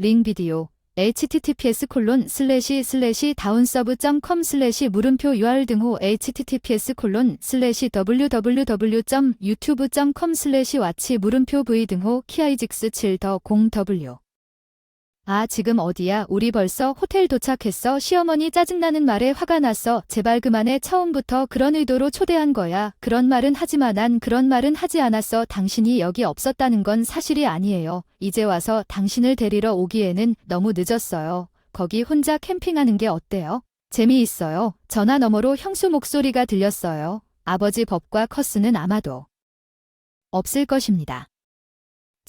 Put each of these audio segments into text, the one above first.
링 비디오 https 콜론 슬래시 슬래시 다운서브.com 슬래시 물음표 URL 등호 https 콜론 슬래시 www.youtube.com 슬래시 와치 물음표 v 등호 키아이직스 7더 0w 아 지금 어디야? 우리 벌써 호텔 도착했어? 시어머니 짜증나는 말에 화가 났어 제발 그만해. 처음부터 그런 의도로 초대한 거야. 그런 말은 하지마. 난 그런 말은 하지 않았어. 당신이 여기 없었다는 건 사실이 아니에요. 이제 와서 당신을 데리러 오기에는 너무 늦었어요. 거기 혼자 캠핑하는 게 어때요? 재미있어요. 전화 너머로 형수 목소리가 들렸어요. 아버지 법과 커스는 아마도 없을 것입니다.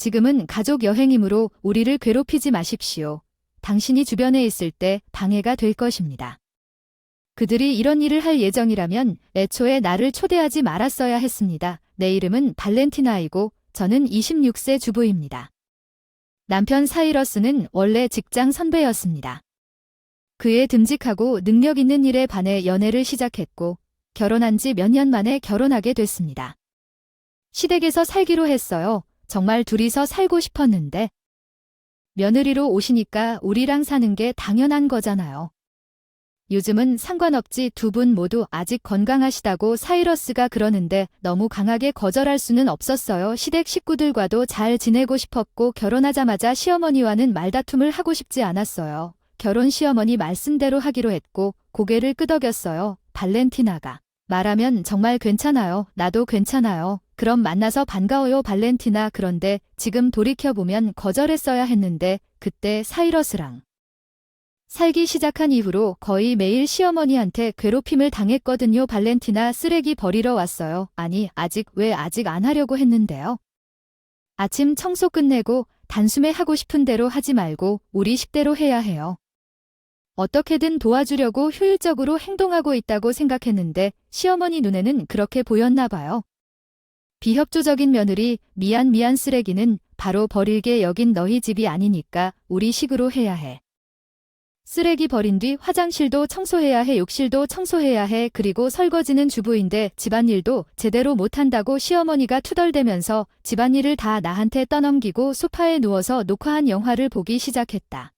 지금은 가족 여행이므로 우리를 괴롭히지 마십시오. 당신이 주변에 있을 때 방해가 될 것입니다. 그들이 이런 일을 할 예정이라면 애초에 나를 초대하지 말았어야 했습니다. 내 이름은 발렌티나이고 저는 26세 주부입니다. 남편 사이러스는 원래 직장 선배였습니다. 그의 듬직하고 능력 있는 일에 반해 연애를 시작했고 결혼한 지 몇 년 만에 결혼하게 됐습니다. 시댁에서 살기로 했어요. 정말 둘이서 살고 싶었는데. 며느리로 오시니까 우리랑 사는 게 당연한 거잖아요. 요즘은 상관없지 두 분 모두 아직 건강하시다고 사이러스가 그러는데 너무 강하게 거절할 수는 없었어요. 시댁 식구들과도 잘 지내고 싶었고 결혼하자마자 시어머니와는 말다툼을 하고 싶지 않았어요. 결혼 시어머니 말씀대로 하기로 했고 고개를 끄덕였어요. 발렌티나가. 말하면 정말 괜찮아요. 나도 괜찮아요. 그럼 만나서 반가워요 발렌티나 그런데 지금 돌이켜보면 거절했어야 했는데 그때 사이러스랑 살기 시작한 이후로 거의 매일 시어머니한테 괴롭힘을 당했거든요 발렌티나 쓰레기 버리러 왔어요. 아니 아직 왜 아직 안 하려고 했는데요. 아침 청소 끝내고 단숨에 하고 싶은 대로 하지 말고 우리 식대로 해야 해요. 어떻게든 도와주려고 효율적으로 행동하고 있다고 생각했는데 시어머니 눈에는 그렇게 보였나 봐요. 비협조적인 며느리 미안 미안 쓰레기는 바로 버릴게 여긴 너희 집이 아니니까 우리 식으로 해야 해. 쓰레기 버린 뒤 화장실도 청소해야 해 욕실도 청소해야 해 그리고 설거지는 주부인데 집안일도 제대로 못한다고 시어머니가 투덜대면서 집안일을 다 나한테 떠넘기고 소파에 누워서 녹화한 영화를 보기 시작했다.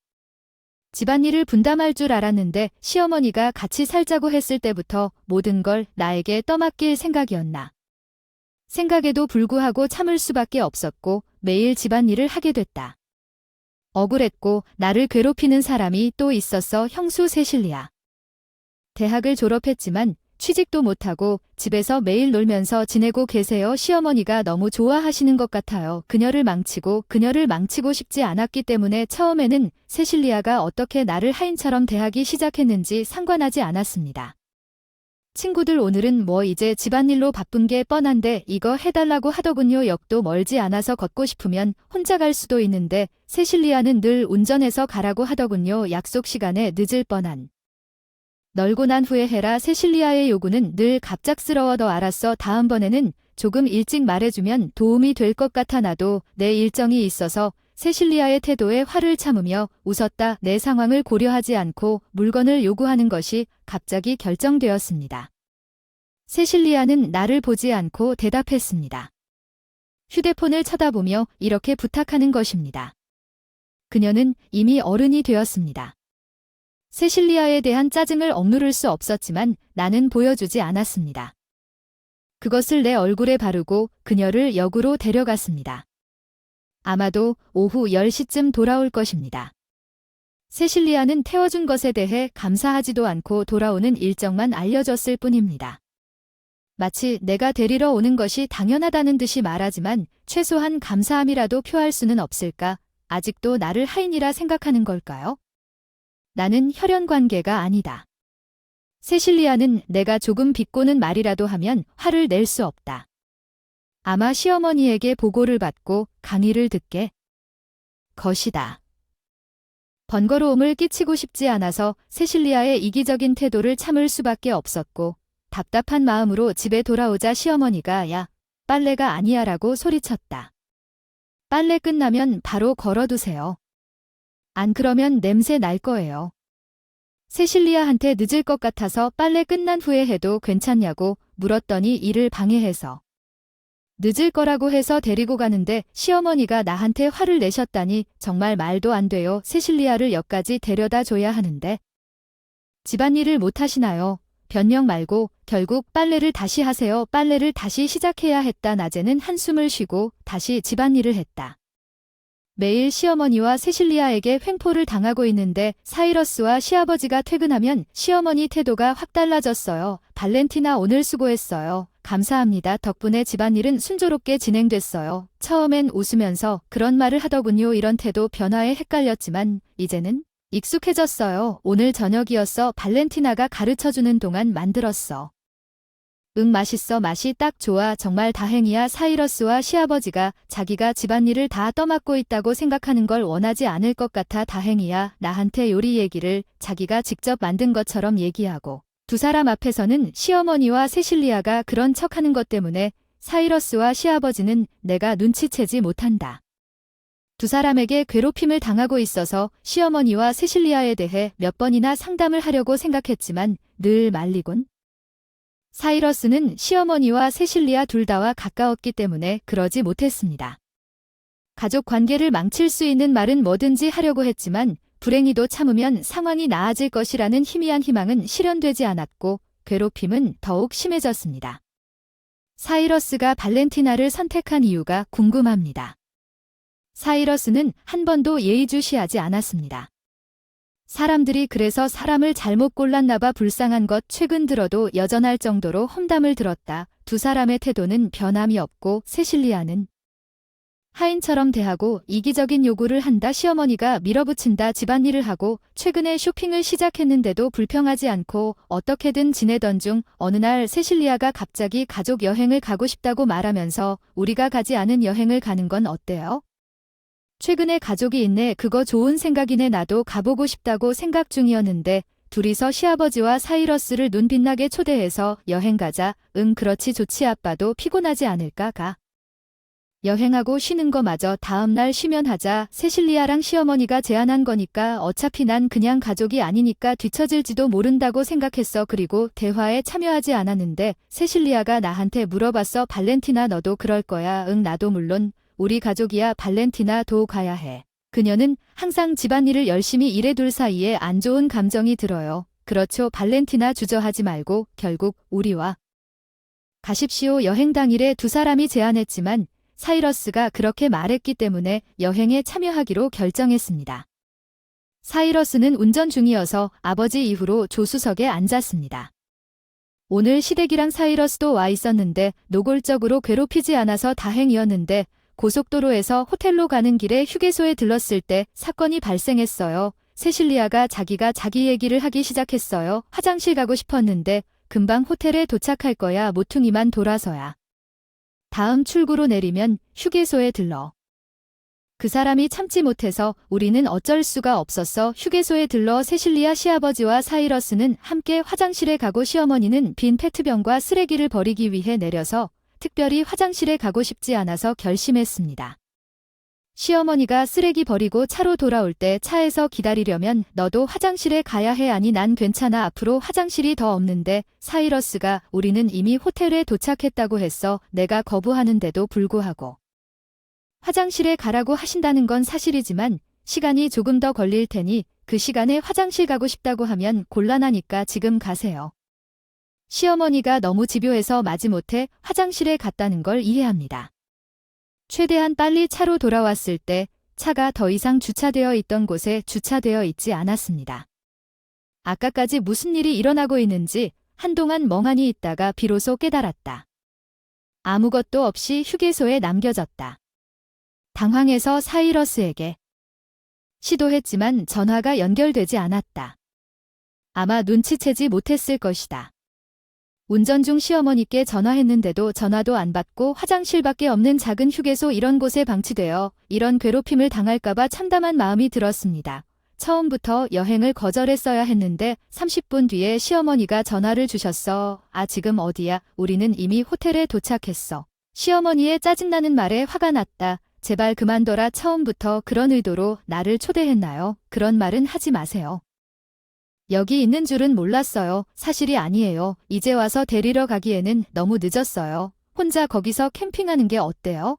집안일을 분담할 줄 알았는데 시어머니가 같이 살자고 했을 때부터 모든 걸 나에게 떠맡길 생각이었나. 생각에도 불구하고 참을 수밖에 없었고 매일 집안일을 하게 됐다. 억울했고 나를 괴롭히는 사람이 또 있었어 형수 세실리아. 대학을 졸업했지만 취직도 못하고 집에서 매일 놀면서 지내고 계세요. 시어머니가 너무 좋아하시는 것 같아요. 그녀를 망치고 그녀를 망치고 싶지 않았기 때문에 처음에는 세실리아가 어떻게 나를 하인처럼 대하기 시작했는지 상관하지 않았습니다. 친구들 오늘은 뭐 이제 집안일로 바쁜 게 뻔한데 이거 해달라고 하더군요. 역도 멀지 않아서 걷고 싶으면 혼자 갈 수도 있는데 세실리아는 늘 운전해서 가라고 하더군요. 약속 시간에 늦을 뻔한. 널고 난 후에 해라 세실리아의 요구는 늘 갑작스러워 더 알았어. 다음번에는 조금 일찍 말해주면 도움이 될 것 같아 나도 내 일정이 있어서 세실리아의 태도에 화를 참으며 웃었다. 내 상황을 고려하지 않고 물건을 요구하는 것이 갑자기 결정되었습니다. 세실리아는 나를 보지 않고 대답했습니다. 휴대폰을 쳐다보며 이렇게 부탁하는 것입니다. 그녀는 이미 어른이 되었습니다. 세실리아에 대한 짜증을 억누를 수 없었지만 나는 보여주지 않았습니다. 그것을 내 얼굴에 바르고 그녀를 역으로 데려갔습니다. 아마도 오후 10시쯤 돌아올 것입니다. 세실리아는 태워준 것에 대해 감사하지도 않고 돌아오는 일정만 알려줬을 뿐입니다. 마치 내가 데리러 오는 것이 당연하다는 듯이 말하지만 최소한 감사함이라도 표할 수는 없을까? 아직도 나를 하인이라 생각하는 걸까요? 나는 혈연 관계가 아니다. 세실리아는 내가 조금 비꼬는 말이라도 하면 화를 낼 수 없다. 아마 시어머니에게 보고를 받고 강의를 듣게 것이다. 번거로움을 끼치고 싶지 않아서 세실리아의 이기적인 태도를 참을 수밖에 없었고 답답한 마음으로 집에 돌아오자 시어머니가 야, 빨래가 아니야 라고 소리쳤다. 빨래 끝나면 바로 걸어두세요. 안 그러면 냄새 날 거예요. 세실리아한테 늦을 것 같아서 빨래 끝난 후에 해도 괜찮냐고 물었더니 일을 방해해서 늦을 거라고 해서 데리고 가는데 시어머니가 나한테 화를 내셨다니 정말 말도 안 돼요. 세실리아를 역까지 데려다 줘야 하는데. 집안일을 못 하시나요? 변명 말고 결국 빨래를 다시 하세요. 빨래를 다시 시작해야 했다. 낮에는 한숨을 쉬고 다시 집안일을 했다. 매일 시어머니와 세실리아에게 횡포를 당하고 있는데 사이러스와 시아버지가 퇴근하면 시어머니 태도가 확 달라졌어요. 발렌티나 오늘 수고했어요. 감사합니다. 덕분에 집안일은 순조롭게 진행됐어요. 처음엔 웃으면서 그런 말을 하더군요. 이런 태도 변화에 헷갈렸지만 이제는 익숙해졌어요. 오늘 저녁이었어. 발렌티나가 가르쳐주는 동안 만들었어. 응 맛있어 맛이 딱 좋아 정말 다행이야 사이러스와 시아버지가 자기가 집안일을 다 떠맡고 있다고 생각하는 걸 원하지 않을 것 같아 다행이야 나한테 요리 얘기를 자기가 직접 만든 것처럼 얘기하고 두 사람 앞에서는 시어머니와 세실리아가 그런 척하는 것 때문에 사이러스와 시아버지는 내가 눈치채지 못한다. 두 사람에게 괴롭힘을 당하고 있어서 시어머니와 세실리아에 대해 몇 번이나 상담을 하려고 생각했지만 늘 말리곤 사이러스는 시어머니와 세실리아 둘 다와 가까웠기 때문에 그러지 못했습니다. 가족 관계를 망칠 수 있는 말은 뭐든지 하려고 했지만 불행히도 참으면 상황이 나아질 것이라는 희미한 희망은 실현되지 않았고 괴롭힘은 더욱 심해졌습니다. 사이러스가 발렌티나를 선택한 이유가 궁금합니다. 사이러스는 한 번도 예의주시하지 않았습니다. 사람들이 그래서 사람을 잘못 골랐나봐 불쌍한 것 최근 들어도 여전할 정도로 험담을 들었다. 두 사람의 태도는 변함이 없고 세실리아는 하인처럼 대하고 이기적인 요구를 한다 시어머니가 밀어붙인다 집안일을 하고 최근에 쇼핑을 시작했는데도 불평하지 않고 어떻게든 지내던 중 어느 날 세실리아가 갑자기 가족 여행을 가고 싶다고 말하면서 우리가 가지 않은 여행을 가는 건 어때요? 최근에 가족이 있네. 그거 좋은 생각이네. 나도 가보고 싶다고 생각 중이었는데 둘이서 시아버지와 사이러스를 눈 빛나게 초대해서 여행 가자. 응 그렇지. 좋지. 아빠도 피곤하지 않을까 가 여행하고 쉬는 거마저 다음날 쉬면 하자. 세실리아랑 시어머니가 제안한 거니까 어차피 난 그냥 가족이 아니니까 뒤처질지도 모른다고 생각했어. 그리고 대화에 참여하지 않았는데 세실리아가 나한테 물어봤어 발렌티나 너도 그럴 거야. 응 나도 물론. 우리 가족이야. 발렌티나 도 가야 해. 그녀는 항상 집안일을 열심히 일해둘 사이에 안 좋은 감정이 들어요. 그렇죠. 발렌티나 주저하지 말고 결국 우리와 가십시오. 여행 당일에 두 사람이 제안했지만 사이러스가 그렇게 말했기 때문에 여행에 참여하기로 결정했습니다. 사이러스는 운전 중이어서 아버지 이후로 조수석에 앉았습니다. 오늘 시댁이랑 사이러스도 와 있었는데 노골적으로 괴롭히지 않아서 다행이었는데 고속도로에서 호텔로 가는 길에 휴게소에 들렀을 때 사건이 발생했어요. 세실리아가 자기가 자기 얘기를 하기 시작했어요. 화장실 가고 싶었는데 금방 호텔에 도착할 거야 모퉁이만 돌아서야. 다음 출구로 내리면 휴게소에 들러. 그 사람이 참지 못해서 우리는 어쩔 수가 없었어 휴게소에 들러 세실리아 시아버지와 사이러스는 함께 화장실에 가고 시어머니는 빈 페트병과 쓰레기를 버리기 위해 내려서 특별히 화장실에 가고 싶지 않아서 결심했습니다. 시어머니가 쓰레기 버리고 차로 돌아올 때 차에서 기다리려면 너도 화장실에 가야 해 아니 난 괜찮아 앞으로 화장실이 더 없는데 사이러스가 우리는 이미 호텔에 도착했다고 했어 내가 거부하는데도 불구하고 화장실에 가라고 하신다는 건 사실이지만 시간이 조금 더 걸릴 테니 그 시간에 화장실 가고 싶다고 하면 곤란하니까 지금 가세요. 시어머니가 너무 집요해서 마지못해 화장실에 갔다는 걸 이해합니다. 최대한 빨리 차로 돌아왔을 때 차가 더 이상 주차되어 있던 곳에 주차되어 있지 않았습니다. 아까까지 무슨 일이 일어나고 있는지 한동안 멍하니 있다가 비로소 깨달았다. 아무것도 없이 휴게소에 남겨졌다. 당황해서 사이러스에게 시도했지만 전화가 연결되지 않았다. 아마 눈치채지 못했을 것이다. 운전 중 시어머니께 전화했는데도 전화도 안 받고 화장실밖에 없는 작은 휴게소 이런 곳에 방치되어 이런 괴롭힘을 당할까봐 참담한 마음이 들었습니다. 처음부터 여행을 거절했어야 했는데 30분 뒤에 시어머니가 전화를 주셨어. 아 지금 어디야? 우리는 이미 호텔에 도착했어. 시어머니의 짜증나는 말에 화가 났다. 제발 그만둬라 처음부터 그런 의도로 나를 초대했나요? 그런 말은 하지 마세요. 여기 있는 줄은 몰랐어요. 사실이 아니에요. 이제 와서 데리러 가기에는 너무 늦었어요. 혼자 거기서 캠핑하는 게 어때요?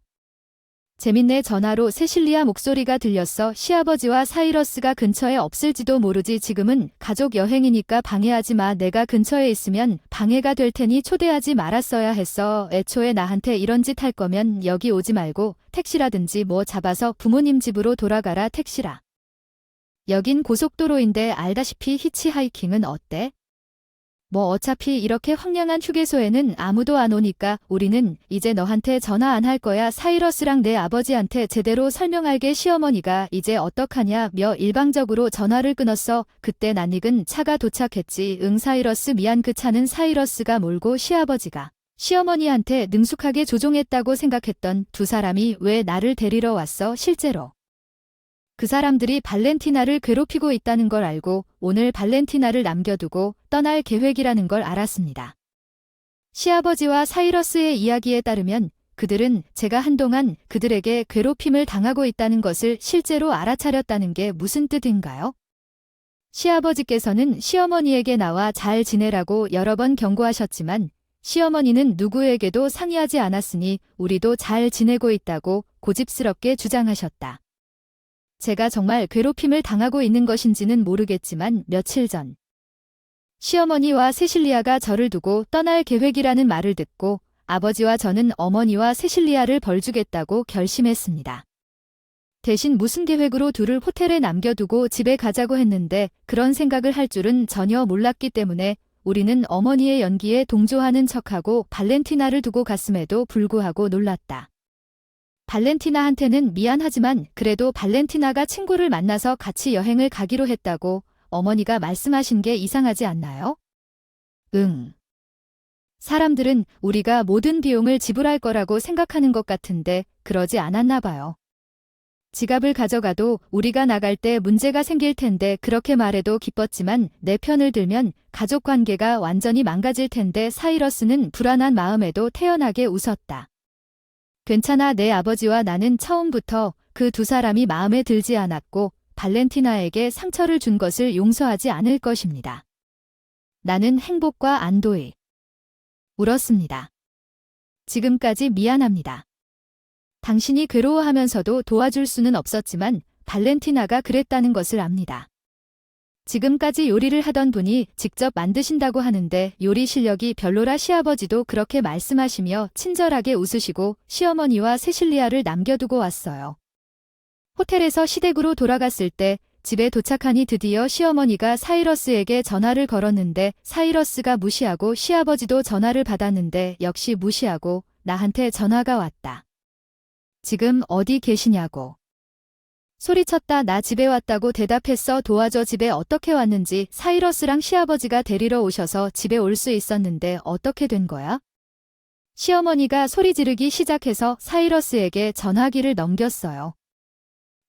재밌네 전화로 세실리아 목소리가 들렸어 시아버지와 사이러스가 근처에 없을지도 모르지 지금은 가족 여행이니까 방해하지 마 내가 근처에 있으면 방해가 될 테니 초대하지 말았어야 했어 애초에 나한테 이런 짓 할 거면 여기 오지 말고 택시라든지 뭐 잡아서 부모님 집으로 돌아가라 택시라 여긴 고속도로인데 알다시피 히치하이킹은 어때? 뭐 어차피 이렇게 황량한 휴게소에는 아무도 안 오니까 우리는 이제 너한테 전화 안 할 거야. 사이러스랑 내 아버지한테 제대로 설명할게 시어머니가 이제 어떡하냐 며 일방적으로 전화를 끊었어. 그때 낯익은 차가 도착했지. 응 사이러스 미안 그 차는 사이러스가 몰고 시아버지가 시어머니한테 능숙하게 조종했다고 생각했던 두 사람이 왜 나를 데리러 왔어 실제로. 그 사람들이 발렌티나를 괴롭히고 있다는 걸 알고 오늘 발렌티나를 남겨두고 떠날 계획이라는 걸 알았습니다. 시아버지와 사이러스의 이야기에 따르면 그들은 제가 한동안 그들에게 괴롭힘을 당하고 있다는 것을 실제로 알아차렸다는 게 무슨 뜻인가요? 시아버지께서는 시어머니에게 나와 잘 지내라고 여러 번 경고하셨지만 시어머니는 누구에게도 상의하지 않았으니 우리도 잘 지내고 있다고 고집스럽게 주장하셨다. 제가 정말 괴롭힘을 당하고 있는 것인지는 모르겠지만 며칠 전 시어머니와 세실리아가 저를 두고 떠날 계획이라는 말을 듣고 아버지와 저는 어머니와 세실리아를 벌주겠다고 결심했습니다. 대신 무슨 계획으로 둘을 호텔에 남겨두고 집에 가자고 했는데 그런 생각을 할 줄은 전혀 몰랐기 때문에 우리는 어머니의 연기에 동조하는 척하고 발렌티나를 두고 갔음에도 불구하고 놀랐다. 발렌티나한테는 미안하지만 그래도 발렌티나가 친구를 만나서 같이 여행을 가기로 했다고 어머니가 말씀하신 게 이상하지 않나요? 응. 사람들은 우리가 모든 비용을 지불할 거라고 생각하는 것 같은데 그러지 않았나 봐요. 지갑을 가져가도 우리가 나갈 때 문제가 생길 텐데 그렇게 말해도 기뻤지만 내 편을 들면 가족 관계가 완전히 망가질 텐데 사이러스는 불안한 마음에도 태연하게 웃었다. 괜찮아 내 아버지와 나는 처음부터 그 두 사람이 마음에 들지 않았고 발렌티나에게 상처를 준 것을 용서하지 않을 것입니다. 나는 행복과 안도에 울었습니다. 지금까지 미안합니다. 당신이 괴로워하면서도 도와줄 수는 없었지만 발렌티나가 그랬다는 것을 압니다. 지금까지 요리를 하던 분이 직접 만드신다고 하는데 요리 실력이 별로라 시아버지도 그렇게 말씀하시며 친절하게 웃으시고 시어머니와 세실리아를 남겨두고 왔어요. 호텔에서 시댁으로 돌아갔을 때 집에 도착하니 드디어 시어머니가 사이러스에게 전화를 걸었는데 사이러스가 무시하고 시아버지도 전화를 받았는데 역시 무시하고 나한테 전화가 왔다. 지금 어디 계시냐고. 소리쳤다 나 집에 왔다고 대답했어 도와줘 집에 어떻게 왔는지 사이러스랑 시아버지가 데리러 오셔서 집에 올 수 있었는데 어떻게 된 거야? 시어머니가 소리 지르기 시작해서 사이러스에게 전화기를 넘겼어요.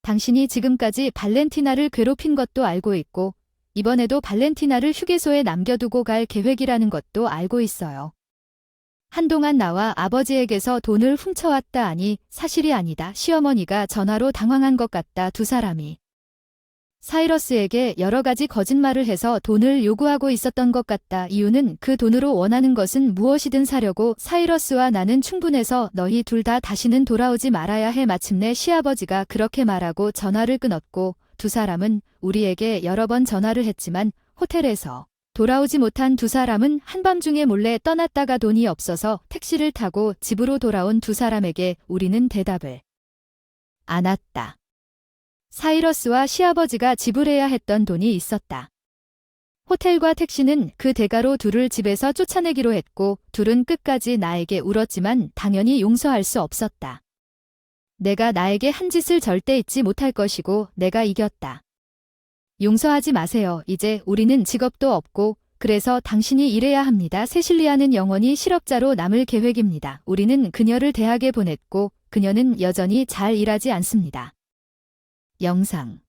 당신이 지금까지 발렌티나를 괴롭힌 것도 알고 있고 이번에도 발렌티나를 휴게소에 남겨두고 갈 계획이라는 것도 알고 있어요. 한동안 나와 아버지에게서 돈을 훔쳐왔다 하니 사실이 아니다. 시어머니가 전화로 당황한 것 같다. 두 사람이. 사이러스에게 여러 가지 거짓말을 해서 돈을 요구하고 있었던 것 같다. 이유는 그 돈으로 원하는 것은 무엇이든 사려고 사이러스와 나는 충분해서 너희 둘 다 다시는 돌아오지 말아야 해. 마침내 시아버지가 그렇게 말하고 전화를 끊었고 두 사람은 우리에게 여러 번 전화를 했지만 호텔에서 돌아오지 못한 두 사람은 한밤중에 몰래 떠났다가 돈이 없어서 택시를 타고 집으로 돌아온 두 사람에게 우리는 대답을 안 왔다. 사이러스와 시아버지가 지불해야 했던 돈이 있었다. 호텔과 택시는 그 대가로 둘을 집에서 쫓아내기로 했고 둘은 끝까지 나에게 울었지만 당연히 용서할 수 없었다. 내가 나에게 한 짓을 절대 잊지 못할 것이고 내가 이겼다. 용서하지 마세요. 이제 우리는 직업도 없고 그래서 당신이 일해야 합니다. 세실리아는 영원히 실업자로 남을 계획입니다. 우리는 그녀를 대학에 보냈고 그녀는 여전히 잘 일하지 않습니다. 영상